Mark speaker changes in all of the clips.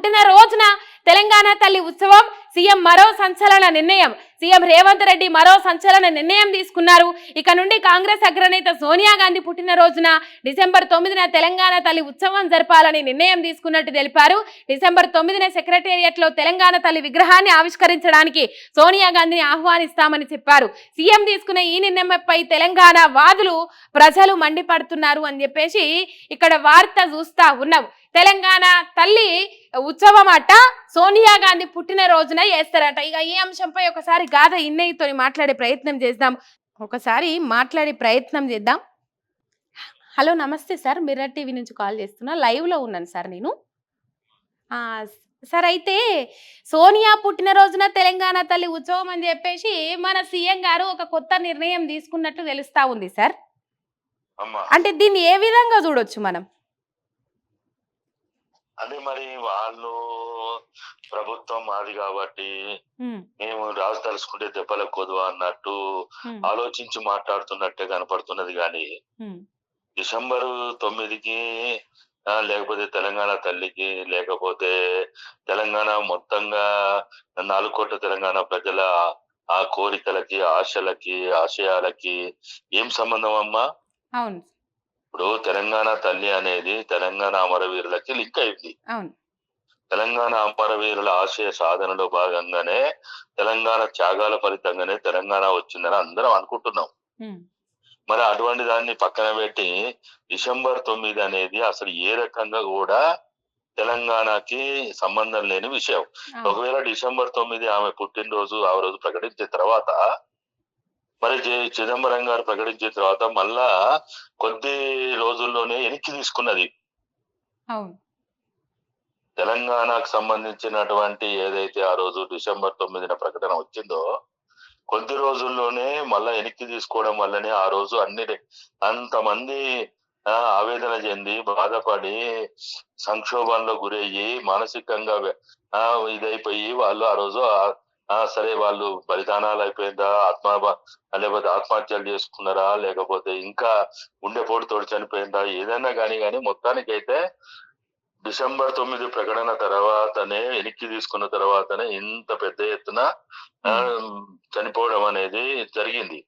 Speaker 1: పుట్టిన రోజున తెలంగాణ తల్లి ఉత్సవం సీఎం మరో సంచలన నిర్ణయం. సీఎం రేవంత్ రెడ్డి మరో సంచలన నిర్ణయం తీసుకున్నారు. ఇక నుండి కాంగ్రెస్ అగ్రనేత సోనియా గాంధీ పుట్టినరోజున డిసెంబర్ తొమ్మిదిన తెలంగాణ తల్లి ఉత్సవం జరపాలని నిర్ణయం తీసుకున్నట్టు తెలిపారు. డిసెంబర్ తొమ్మిదిన సెక్రటేరియట్లో తెలంగాణ తల్లి విగ్రహాన్ని ఆవిష్కరించడానికి సోనియా గాంధీని ఆహ్వానిస్తామని చెప్పారు. సీఎం తీసుకున్న ఈ నిర్ణయంపై తెలంగాణ వాదులు ప్రజలు మండిపడుతున్నారు అని చెప్పేసి ఇక్కడ వార్త చూస్తా ఉన్నాం. తెలంగాణ తల్లి ఉత్సవం అట సోనియా గాంధీ పుట్టినరోజున చేస్తారట. ఇక ఈ అంశంపై ఒకసారి గాథ ఇన్నయ్యతో మాట్లాడే ప్రయత్నం చేద్దాం. ఒకసారి మాట్లాడే ప్రయత్నం చేద్దాం. హలో నమస్తే సార్. మిర్రర్ టీవీ నుంచి కాల్ చేస్తున్నా. లైవ్లో ఉన్నాను సార్ నేను. సార్ అయితే సోనియా పుట్టినరోజున తెలంగాణ తల్లి ఉత్సవం అని చెప్పేసి మన సీఎం గారు ఒక కొత్త నిర్ణయం తీసుకున్నట్టు తెలుస్తా ఉంది సార్. అంటే దీన్ని ఏ విధంగా చూడొచ్చు మనం?
Speaker 2: అదే మరి వాళ్ళు ప్రభుత్వం మాది కాబట్టి మేము రాజు తలుసుకుంటే దెబ్బల కొదువా అన్నట్టు ఆలోచించి మాట్లాడుతున్నట్టే కనపడుతున్నది కానీ డిసెంబరు తొమ్మిదికి లేకపోతే తెలంగాణ తల్లికి లేకపోతే తెలంగాణ మొత్తంగా నాలుగు కోట్ల తెలంగాణ ప్రజల ఆ కోరికలకి ఆశలకి ఆశయాలకి ఏం సంబంధం అమ్మా?
Speaker 1: అవును.
Speaker 2: ఇప్పుడు తెలంగాణ తల్లి అనేది తెలంగాణ అమరవీరులకి లింక్ అయింది. తెలంగాణ అమరవీరుల ఆశయ సాధనలో భాగంగానే తెలంగాణ త్యాగాల ఫలితంగానే తెలంగాణ వచ్చిందని అందరం అనుకుంటున్నాం. మరి అటువంటి దాన్ని పక్కన పెట్టి డిసెంబర్ తొమ్మిది అనేది అసలు ఏ రకంగా కూడా తెలంగాణకి సంబంధం లేని విషయం. ఒకవేళ డిసెంబర్ తొమ్మిది ఆమె పుట్టినరోజు ఆ రోజు ప్రకటించిన తర్వాత మరి చిదంబరం గారు ప్రకటించిన తర్వాత మళ్ళా కొద్ది రోజుల్లోనే వెనక్కి తీసుకున్నది. తెలంగాణకు సంబంధించినటువంటి ఏదైతే ఆ రోజు డిసెంబర్ తొమ్మిదిన ప్రకటన వచ్చిందో కొద్ది రోజుల్లోనే మళ్ళా వెనక్కి తీసుకోవడం వల్లనే ఆ రోజు అన్ని అంతమంది ఆవేదన చెంది బాధపడి సంక్షోభంలో గురయ్యి మానసికంగా ఇదైపోయి వాళ్ళు ఆ రోజు ఆ- సరే వాళ్ళు బలిదానాలు అయిపోయిందా? ఆత్మ లేకపోతే ఆత్మహత్యలు చేసుకున్నారా? లేకపోతే ఇంకా గుండెపోటుతో చనిపోయిందా? ఏదైనా కానీ కానీ మొత్తానికైతే డిసెంబర్ తొమ్మిది ప్రకటన తర్వాతనే వెనక్కి తీసుకున్న తర్వాతనే ఇంత పెద్ద ఎత్తున చనిపోవడం అనేది జరిగింది.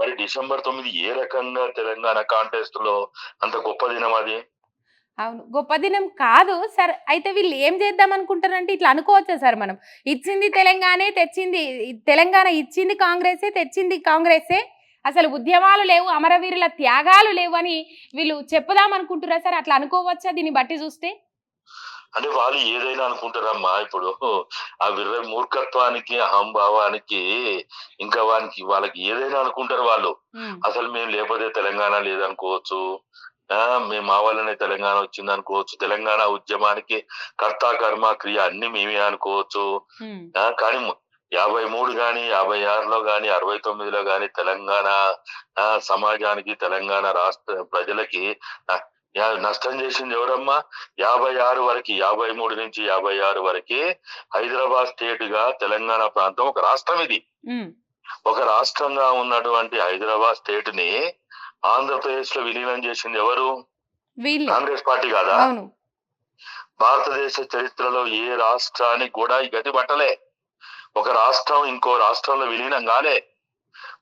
Speaker 2: మరి డిసెంబర్ తొమ్మిది ఏ రకంగా తెలంగాణ కాంటెస్ట్లో అంత గొప్ప దినం అది?
Speaker 1: అవును. గొప్ప దినం కాదు. సార్ అయితే వీళ్ళు ఏం చేద్దాం అనుకుంటారంటే ఇట్లా అనుకోవచ్చా సార్ మనం? ఇచ్చింది తెలంగాణే తెచ్చింది. తెలంగాణ ఇచ్చింది కాంగ్రెసే తెచ్చింది కాంగ్రెసే. అసలు ఉద్యమాలు లేవు అమరవీరుల త్యాగాలు లేవు అని వీళ్ళు చెప్పుదాం అనుకుంటురా సార్? అట్లా అనుకోవచ్చా దీన్ని బట్టి చూస్తే?
Speaker 2: అంటే వాళ్ళు ఏదైనా అనుకుంటారమ్మా. ఇప్పుడు ఆ విర్ర మూర్ఖత్వానికి అహంభావానికి ఇంకా వానికి వాళ్ళకి ఏదైనా అనుకుంటారు వాళ్ళు. అసలు మేము లేకపోతే తెలంగాణ లేదనుకోవచ్చు. మేము మా వల్లనే తెలంగాణ వచ్చింది అనుకోవచ్చు. తెలంగాణ ఉద్యమానికి కర్త కర్మ క్రియ అన్ని మేమే అనుకోవచ్చు. కానీ యాభై మూడు గాని యాభై ఆరులో గాని అరవై తొమ్మిదిలో గాని తెలంగాణ సమాజానికి తెలంగాణ రాష్ట్ర ప్రజలకి నష్టం చేసింది ఎవరమ్మా? యాభై ఆరు వరకు యాభై మూడు నుంచి యాభై ఆరు వరకు హైదరాబాద్ స్టేట్గా తెలంగాణ ప్రాంతం ఒక రాష్ట్రం ఇది. ఒక రాష్ట్రంగా ఉన్నటువంటి హైదరాబాద్ స్టేట్ని ఆంధ్రప్రదేశ్లో విలీనం చేసింది ఎవరు? కాంగ్రెస్ పార్టీ కాదా? భారతదేశ చరిత్రలో ఏ రాష్ట్రానికి కూడా ఈ గతి పట్టలే. ఒక రాష్ట్రం ఇంకో రాష్ట్రంలో విలీనం కాలే.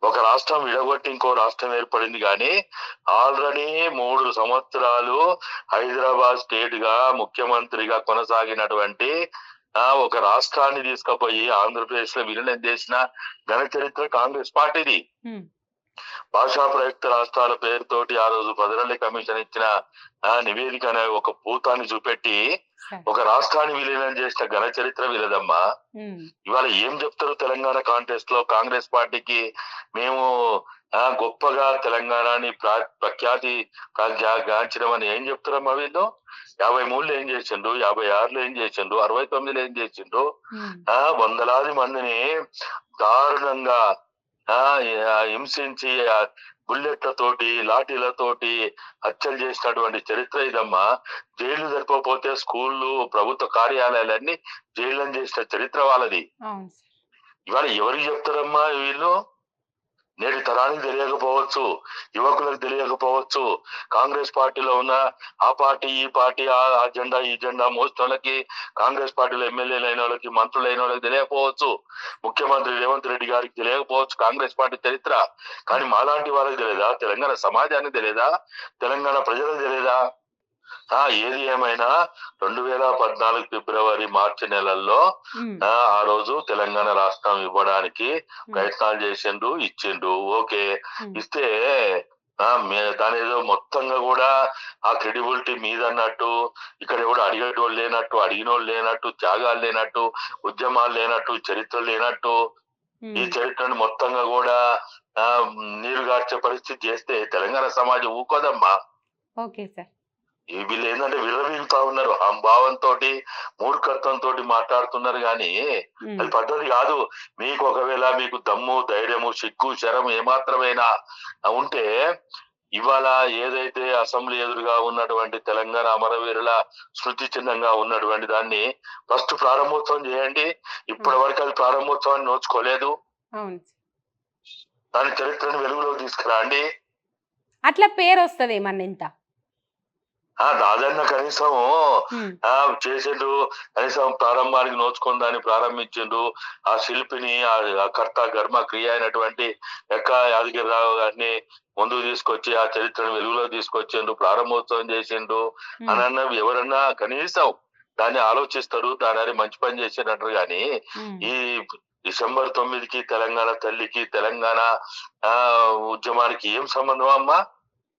Speaker 2: ఒక రాష్ట్రం విడగొట్టి ఇంకో రాష్ట్రం ఏర్పడింది కానీ ఆల్రెడీ మూడు సంవత్సరాలు హైదరాబాద్ స్టేట్గా ముఖ్యమంత్రిగా కొనసాగినటువంటి ఆ ఒక రాష్ట్రాన్ని తీసుకుపోయి ఆంధ్రప్రదేశ్లో విలీనం చేసిన ఘన చరిత్ర కాంగ్రెస్ పార్టీది. భాషా ప్రయుక్త రాష్ట్రాల పేరుతోటి ఆ రోజు పదరల్లి కమిషన్ ఇచ్చిన ఆ నివేదిక అనే ఒక భూతాన్ని చూపెట్టి ఒక రాష్ట్రాన్ని విలీనం చేసిన ఘన చరిత్ర వీలదమ్మా ఇవాళ ఏం చెప్తారు తెలంగాణ కాంటెస్ట్లో కాంగ్రెస్ పార్టీకి మేము ఆ గొప్పగా తెలంగాణని ప్రా- ప్రఖ్యాతి గా- గా- గాంచడం అని ఏం చెప్తారమ్మా వీళ్ళు? యాభై మూడులో ఏం చేసిండ్రు? యాభై ఆరులో ఏం చేసిండ్రు? అరవై తొమ్మిదిలో ఏం ఆ వందలాది మందిని దారుణంగా హింసించి బుల్లెట్లతోటి లాఠీలతోటి హత్యలు చేసినటువంటి చరిత్ర ఇదమ్మా. జైలు జరపకపోతే స్కూళ్ళు ప్రభుత్వ కార్యాలయాలన్నీ జైళ్ళని చేసిన చరిత్ర వాళ్ళది. ఇవాళ ఎవరికి చెప్తారమ్మా వీళ్ళు? తరానికి తెలియకపోవచ్చు యువకులకు తెలియకపోవచ్చు. కాంగ్రెస్ పార్టీలో ఉన్న ఆ పార్టీ ఈ పార్టీ ఆ ఆ జెండా ఈ జెండా మోసిన వాళ్ళకి కాంగ్రెస్ పార్టీలో ఎమ్మెల్యేలు అయిన వాళ్ళకి మంత్రులు అయిన వాళ్ళకి తెలియకపోవచ్చు. ముఖ్యమంత్రి రేవంత్ రెడ్డి గారికి తెలియకపోవచ్చు. కాంగ్రెస్ పార్టీ చరిత్ర. కానీ మాలాంటి వాళ్ళకి తెలియదా? తెలంగాణ సమాజానికి తెలియదా? తెలంగాణ ప్రజలకు తెలియదా? ఏది ఏమైనా రెండు వేల పద్నాలుగు ఫిబ్రవరి మార్చి నెలల్లో ఆ ఆ రోజు తెలంగాణ రాష్ట్రం ఇవ్వడానికి ప్రయత్నాలు చేసిండు ఇచ్చిండు. ఓకే. ఇస్తే ఆ దాని ఏదో మొత్తంగా కూడా ఆ క్రెడిబిలిటీ మీద అన్నట్టు ఇక్కడ ఎవడు అడిగేటోళ్ళు లేనట్టు అడిగినోళ్ళు లేనట్టు త్యాగాలు లేనట్టు ఉద్యమాలు లేనట్టు చరిత్ర లేనట్టు ఈ చరిత్రను మొత్తంగా కూడా ఆ నీరుగార్చే పరిస్థితి చేస్తే తెలంగాణ సమాజం ఊకోదమ్మా.
Speaker 1: Okay sir.
Speaker 2: ఈ వీళ్ళు ఏంటంటే విర్రవీగుతా ఉన్నారు. భావంతో మూర్ఖత్వంతో మాట్లాడుతున్నారు కానీ అది పద్ధతి కాదు. మీకు ఒకవేళ మీకు దమ్ము ధైర్యము సిగ్గు శరం ఏమాత్రమైనా ఉంటే ఇవాళ ఏదైతే అసెంబ్లీ ఎదురుగా ఉన్నటువంటి తెలంగాణ అమరవీరుల స్మృతి చిహ్నంగా ఉన్నటువంటి దాన్ని ఫస్ట్ ప్రారంభోత్సవం చేయండి. ఇప్పటి వరకు అది ప్రారంభోత్సవాన్ని నోచుకోలేదు. దాని చరిత్రను వెలుగులోకి తీసుకురండి.
Speaker 1: అట్లా పేరు వస్తుంది ఏమన్నా ఇంత.
Speaker 2: ఆ దాదన్న కనీసం ఆ చేసిండు కనీసం ప్రారంభానికి నోచుకొని దాన్ని ప్రారంభించిండు. ఆ శిల్పిని ఆ కర్త కర్మ క్రియ అయినటువంటి ఎక్క యాదగిరిరావు గారిని ముందుకు తీసుకొచ్చి ఆ చరిత్రను వెలుగులో తీసుకొచ్చిండు ప్రారంభోత్సవం చేసిండు. అని అన్నవి ఎవరన్నా కనీసం దాన్ని ఆలోచిస్తారు దాని మంచి పని చేసినట్టు గాని ఈ డిసెంబర్ తొమ్మిదికి తెలంగాణ తల్లికి తెలంగాణ ఆ ఉద్యమానికి ఏం సంబంధం అమ్మా?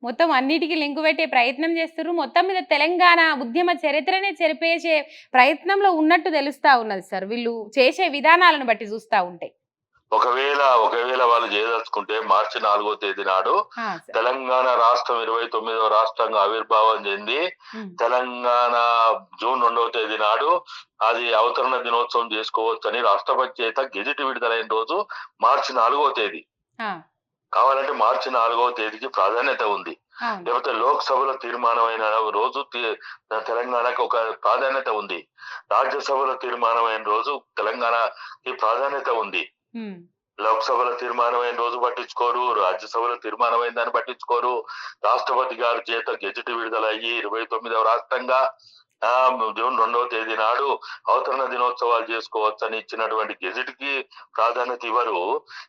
Speaker 1: మొత్తం అన్నిటికీ లింకు పెట్టే ప్రయత్నం చేస్తున్నారు మొత్తం మీద తెలంగాణ ఉద్యమ చరిత్రనే చెరిపేసే ప్రయత్నంలో ఉన్నట్టు తెలుస్తా ఉన్నది సార్. వీళ్ళు చేసే విధానాలను బట్టి చూస్తా ఉంటే.
Speaker 2: ఒకవేళ ఒకవేళ వాళ్ళు చేయదలుచుకుంటే మార్చి నాలుగో తేదీ నాడు. తెలంగాణ రాష్ట్రం ఇరవై తొమ్మిదవ రాష్ట్రంగా ఆవిర్భావం చెంది తెలంగాణ జూన్ రెండవ తేదీ నాడు అది అవతరణ దినోత్సవం చేసుకోవచ్చని రాష్ట్రపతి చేత గెజిట్ విడుదలైన రోజు మార్చి నాలుగవ తేదీ. కావాలంటే మార్చి నాలుగవ తేదీకి ప్రాధాన్యత ఉంది. లేకపోతే లోక్సభలో తీర్మానమైన రోజు తెలంగాణకు ఒక ప్రాధాన్యత ఉంది. రాజ్యసభలో తీర్మానమైన రోజు తెలంగాణకి ప్రాధాన్యత ఉంది. లోక్సభలో తీర్మానమైన రోజు పట్టించుకోరు రాజ్యసభలో తీర్మానమైన దాన్ని పట్టించుకోరు. రాష్ట్రపతి గారి చేత గెజెట్ విడుదలయ్యి ఇరవై తొమ్మిదవ రాష్ట్రంగా జూన్ రెండవ తేదీ నాడు అవతరణ దినోత్సవాలు చేసుకోవచ్చని ఇచ్చినటువంటి గెజెట్కి ప్రాధాన్యత ఇవ్వరు.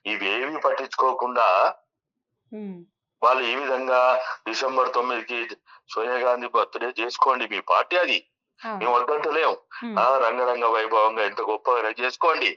Speaker 2: ఇవేవి పట్టించుకోకుండా వాళ్ళు ఈ విధంగా డిసెంబర్ తొమ్మిదికి సోనియా గాంధీ బర్త్డే చేసుకోండి మీ పార్టీ అది. మేము వద్దంటలేం.
Speaker 1: ఉమ్,
Speaker 2: ఆ రంగరంగ వైభవంగా ఎంత గొప్పగా చేసుకోండి.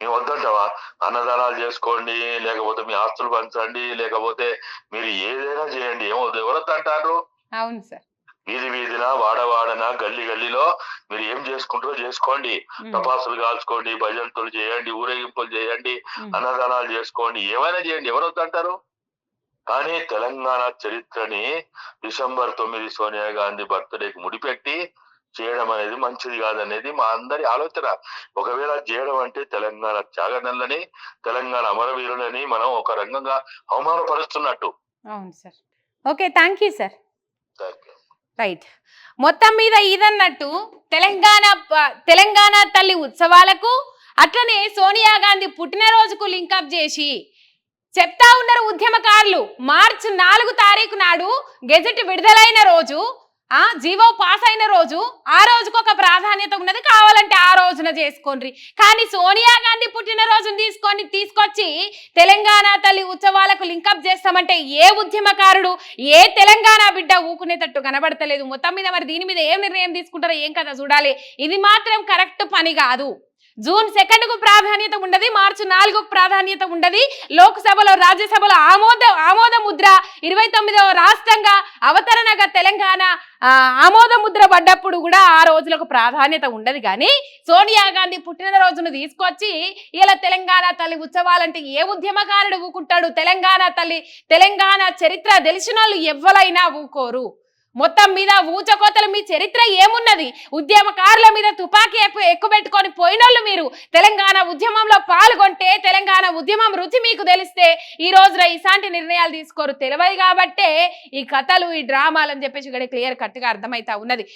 Speaker 2: మేము వద్దంటావా? అన్నదానాలు చేసుకోండి లేకపోతే మీ ఆస్తులు పంచండి లేకపోతే మీరు ఏదైనా చేయండి. ఏమో ఎవరొద్దు అంటారు
Speaker 1: అవును సార్.
Speaker 2: వీధి వీధిన వాడవాడన గల్లీ గల్లీలో మీరు ఏం చేసుకుంటారో చేసుకోండి. తపాసులు కాల్చుకోండి భజంతులు చేయండి ఊరేగింపులు చేయండి అన్నదానాలు చేసుకోండి. ఏమైనా చేయండి ఎవరు వద్దంటారు? కానీ తెలంగాణ చరిత్రని డిసెంబర్ తొమ్మిది సోనియా గాంధీ బర్త్డేకి ముడిపెట్టి చేయడం అనేది మంచిది కాదనేది మా అందరి ఆలోచన. ఒకవేళ చేయడం అంటే తెలంగాణ త్యాగనల్లని తెలంగాణ అమరవీరులని మనం ఒక రంగంగా అవమానపరుస్తున్నట్టు.
Speaker 1: అవును sir. Okay thank you sir.
Speaker 2: Thank you.
Speaker 1: Right మొత్తం మీద ఇదన్నట్టు తెలంగాణ తెలంగాణ తల్లి ఉత్సవాలకు అట్లనే సోనియా గాంధీ పుట్టినరోజుకు లింకప్ చేసి చెప్తా ఉన్నారు ఉద్యమకారులు. మార్చి నాలుగు తారీఖు నాడు గెజెట్ విడుదలైన రోజు ఆ జీవో పాస్ అయిన రోజు ఆ రోజుకు ఒక ప్రాధాన్యత ఉన్నది కావాలంటే ఆ రోజున చేసుకోండి కానీ సోనియా గాంధీ పుట్టినరోజును తీసుకొని తీసుకొచ్చి తెలంగాణ తల్లి ఉత్సవాలకు లింకప్ చేస్తామంటే ఏ ఉద్యమకారుడు ఏ తెలంగాణ బిడ్డ ఊకునేటట్టు కనబడతలేదు. మొత్తం మీద మరి దీని మీద ఏం నిర్ణయం తీసుకుంటారో ఏం కదా చూడాలి. ఇది మాత్రం కరెక్ట్ పని కాదు. జూన్ సెకండ్కు ప్రాధాన్యత ఉండదు మార్చి నాలుగుకు ప్రాధాన్యత ఉండదు. లోక్సభలో రాజ్యసభలో ఆమోద ఆమోద ముద్ర ఇరవై తొమ్మిదవ రాష్ట్రంగా అవతరణగా తెలంగాణ ఆమోద ముద్ర పడ్డప్పుడు కూడా ఆ రోజులకు ప్రాధాన్యత ఉండదు. కానీ సోనియా గాంధీ పుట్టినరోజును తీసుకొచ్చి ఇలా తెలంగాణ తల్లి ఉత్సవాలంటే ఏ ఉద్యమకారుడు ఊకుంటాడు? తెలంగాణ తల్లి తెలంగాణ చరిత్ర తెలిసిన వాళ్ళు ఎవ్వరైనా ఊకోరు. మొత్తం మీద ఊచకోతలు మీ చరిత్ర ఏమున్నది? ఉద్యమకారుల మీద తుపాకీ ఎక్కువ ఎక్కుబెట్టుకొని పోయినోళ్ళు మీరు. తెలంగాణ ఉద్యమంలో పాల్గొంటే తెలంగాణ ఉద్యమం రుచి మీకు తెలిస్తే ఈ రోజున ఇలాంటి నిర్ణయాలు తీసుకోరు. తెలియదు కాబట్టే ఈ కథలు ఈ డ్రామాలు అని చెప్పేసి ఇక్కడ క్లియర్ కట్గా అర్థమవుతా ఉన్నది.